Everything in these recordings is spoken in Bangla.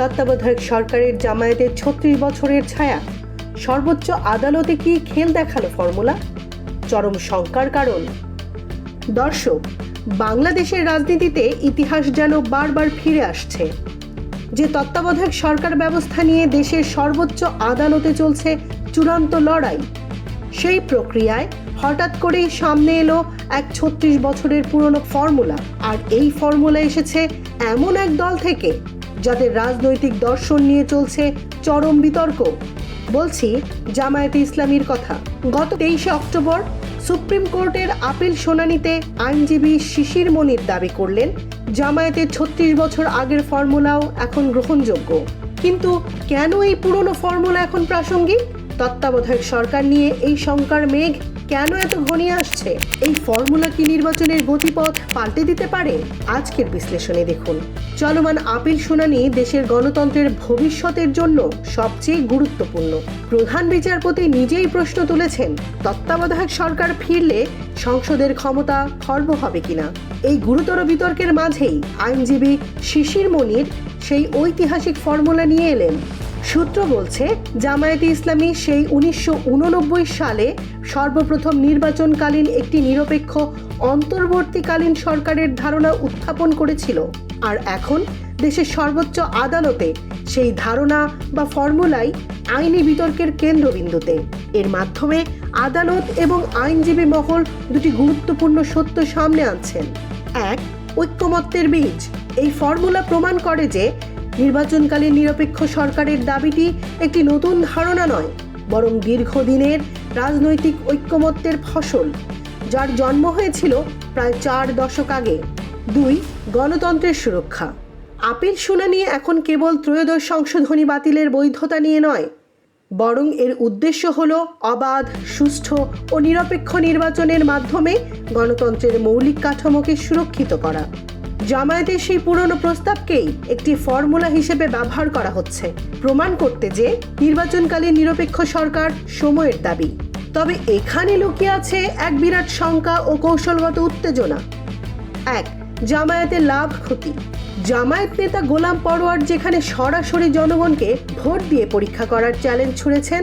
তত্ত্বাবধায়ক সরকারের জামায়াতের ছত্রিশ বছরের ছায়া। সর্বোচ্চ আদালতে কি খেল দেখাল ফর্মুলা? চরম শঙ্কার কারণ। দর্শক, বাংলাদেশের রাজনীতিতে ইতিহাস যেন বারবার ফিরে আসছে। যে তত্ত্বাবধায়ক সরকার ব্যবস্থা নিয়ে দেশের সর্বোচ্চ আদালতে চলছে চূড়ান্ত লড়াই, সেই প্রক্রিয়ায় হঠাৎ করেই সামনে এলো এক ছত্রিশ বছরের পুরনো ফর্মুলা। আর এই ফর্মুলা এসেছে এমন এক দল থেকে যাদের রাজনৈতিক দর্শন নিয়ে চলছে চরম বিতর্ক। বলছি, জামায়াতে ইসলামীর কথা। গত তেইশে অক্টোবর সুপ্রিম কোর্টের আপিল শুনানিতে আইনজীবী শিশির মনির দাবি করলেন জামায়াতের ছত্রিশ বছর আগের ফর্মুলাও এখন গ্রহণযোগ্য। কিন্তু কেন এই পুরনো ফর্মুলা এখন প্রাসঙ্গিক? তত্ত্বাবধায়ক সরকার নিয়ে এই শঙ্কার মেঘ কেন এত ঘনিয়ে আসছে? এই ফর্মুলা কি নির্বাচনের গতিপথ পাল্টে দিতে পারে? আজকের বিশ্লেষণে দেখুন। চলমান আপিল শুনানি দেশের গণতন্ত্রের ভবিষ্যতের জন্য সবচেয়ে গুরুত্বপূর্ণ। প্রধান বিচারপতি নিজেই প্রশ্ন তুলেছেন, তত্ত্বাবধায়ক সরকার ফিরলে সংসদের ক্ষমতা খর্ব হবে কিনা? এই গুরুতর বিতর্কের মাঝেই আইনজীবী শিশির মনির সেই ঐতিহাসিক ফর্মুলা নিয়ে এলেন। সূত্র বলছে, জামায়াতে ইসলামী সেই উনিশশো উননব্বই সালে সর্বপ্রথম নির্বাচনকালীন একটি নিরপেক্ষ অন্তর্বর্তীকালীন সরকারের ধারণা উত্থাপন করেছিল। আর এখন দেশের সর্বোচ্চ আদালতে সেই ধারণা বা ফর্মুলাই আইনি বিতর্কের কেন্দ্রবিন্দুতে। এর মাধ্যমে আদালত এবং আইনজীবী মহল দুটি গুরুত্বপূর্ণ সত্য সামনে আনছেন। এক, ঐক্যমত্যের বীজ। এই ফর্মুলা প্রমাণ করে যে নির্বাচনকালীন নিরপেক্ষ সরকারের দাবিটি একটি নতুন ধারণা নয়, বরং দীর্ঘদিনের রাজনৈতিক ঐক্যমত্যের ফসল, যার জন্ম হয়েছিল প্রায় চার দশক আগে। দুই, গণতন্ত্রের সুরক্ষা। আপিল শুনানি এখন কেবল ত্রয়োদশ সংশোধনী বাতিলের বৈধতা নিয়ে নয়, বরং এর উদ্দেশ্য হল অবাধ, সুষ্ঠু ও নিরপেক্ষ নির্বাচনের মাধ্যমে গণতন্ত্রের মৌলিক কাঠামোকে সুরক্ষিত করা। জামায়াতের সেই পুরনো প্রস্তাবকেই একটি ফর্মুলা হিসেবে ব্যবহার করা হচ্ছে। প্রমাণ করতে যে নির্বাচনকালীন নিরপেক্ষ সরকার সময়ের দাবি। তবে এখানে লুকিয়ে আছে এক বিরাট শঙ্কা ও কৌশলগত উত্তেজনা। এক জামায়াতের লাভ ক্ষতি। জামায়াত নেতা গোলাম পরোয়ার যেখানে সরাসরি জনগণকে ভোট দিয়ে পরীক্ষা করার চ্যালেঞ্জ ছুড়েছেন,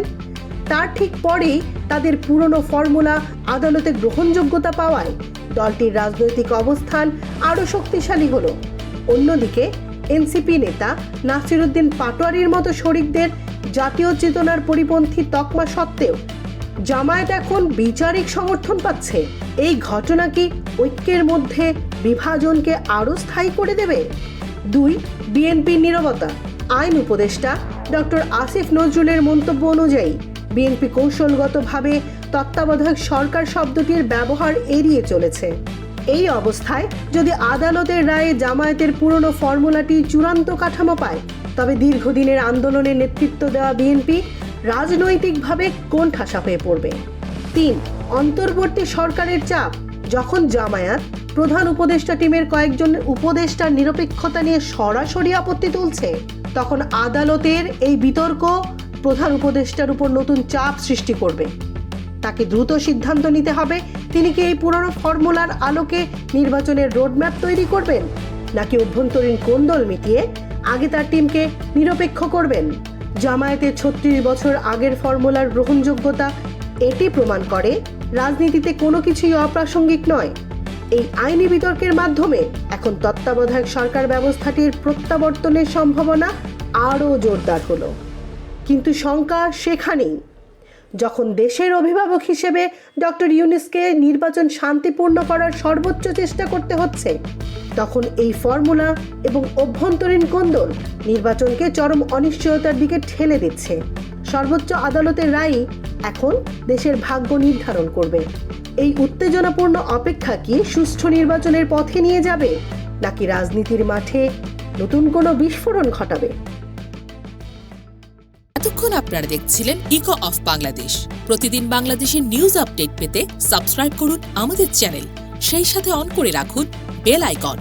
তার ঠিক পরেই তাদের পুরনো ফর্মুলা আদালতে গ্রহণযোগ্যতা পাওয়ায় দলটির রাজনৈতিক অবস্থান আরও শক্তিশালী হল। অন্যদিকে, এনসিপি নেতা নাসিরুদ্দিন পাটোয়ারির মতো শরিকদের জাতীয় চেতনার পরিপন্থী তকমা সত্ত্বেও জামায়াত এখন বিচারিক সমর্থন পাচ্ছে। এই ঘটনা কি ঐক্যের মধ্যে বিভাজনকে আরও স্থায়ী করে দেবে? দুই, বিএনপির নীরবতা। আইন উপদেষ্টা ডক্টর আসিফ নজরুলের মন্তব্য অনুযায়ী, বিএনপি কৌশলগতভাবে তত্ত্বাবধায়ক সরকার শব্দটির ব্যবহার এড়িয়ে চলেছে। এই অবস্থায় যদি আদালতের রায়ে জামায়াতের পুরনো ফর্মুলাটি চূড়ান্ত কাঠামো পায়, তবে দীর্ঘদিনের আন্দোলনে নেতৃত্ব দেওয়া বিএনপি রাজনৈতিকভাবে কোণঠাসা হয়ে পড়বে। তিন, অন্তর্বর্তী সরকারের চাপ। যখন জামায়াত প্রধান উপদেষ্টা টিমের কয়েকজন উপদেষ্টার নিরপেক্ষতা নিয়ে সরাসরি আপত্তি তুলছে, তখন আদালতের এই বিতর্ক প্রধান উপদেষ্টার উপর নতুন চাপ সৃষ্টি করবে। তাকে দ্রুত সিদ্ধান্ত নিতে হবে। তিনি কি এই পুরনো ফর্মুলার আলোকে নির্বাচনের রোডম্যাপ তৈরি করবেন? নাকি অভ্যন্তরীণ কোন্দল মিটিয়ে আগে তার টিমকে নিরপেক্ষ করবেন? জামায়াতের ছত্রিশ বছর আগের ফর্মুলার গ্রহণযোগ্যতা এটি প্রমাণ করে রাজনীতিতে কোনো কিছুই অপ্রাসঙ্গিক নয়। এই আইনি বিতর্কের মাধ্যমে এখন তত্ত্বাবধায়ক সরকার ব্যবস্থাটির প্রত্যাবর্তনের সম্ভাবনা আরও জোরদার হলো। কিন্তু শঙ্কা সেখানেই। যখন দেশের অভিভাবক হিসেবে ডক্টর ইউনিসকে নির্বাচন শান্তিপূর্ণ করার সর্বোচ্চ চেষ্টা করতে হচ্ছে, তখন এই ফর্মুলা এবং অভ্যন্তরীণ কোন্দল নির্বাচনকে চরম অনিশ্চয়তার দিকে ঠেলে দিচ্ছে। সর্বোচ্চ আদালতের রায় এখন দেশের ভাগ্য নির্ধারণ করবে। এই উত্তেজনাপূর্ণ অপেক্ষা কি সুষ্ঠু নির্বাচনের পথে নিয়ে যাবে, নাকি রাজনীতির মাঠে নতুন কোনো বিস্ফোরণ ঘটাবে? এতক্ষণ আপনারা দেখছিলেন ইকো অফ বাংলাদেশ প্রতিদিন বাংলাদেশের নিউজ আপডেট পেতে সাবস্ক্রাইব করুন আমাদের চ্যানেল সেই সাথে অন করে রাখুন বেল আইকন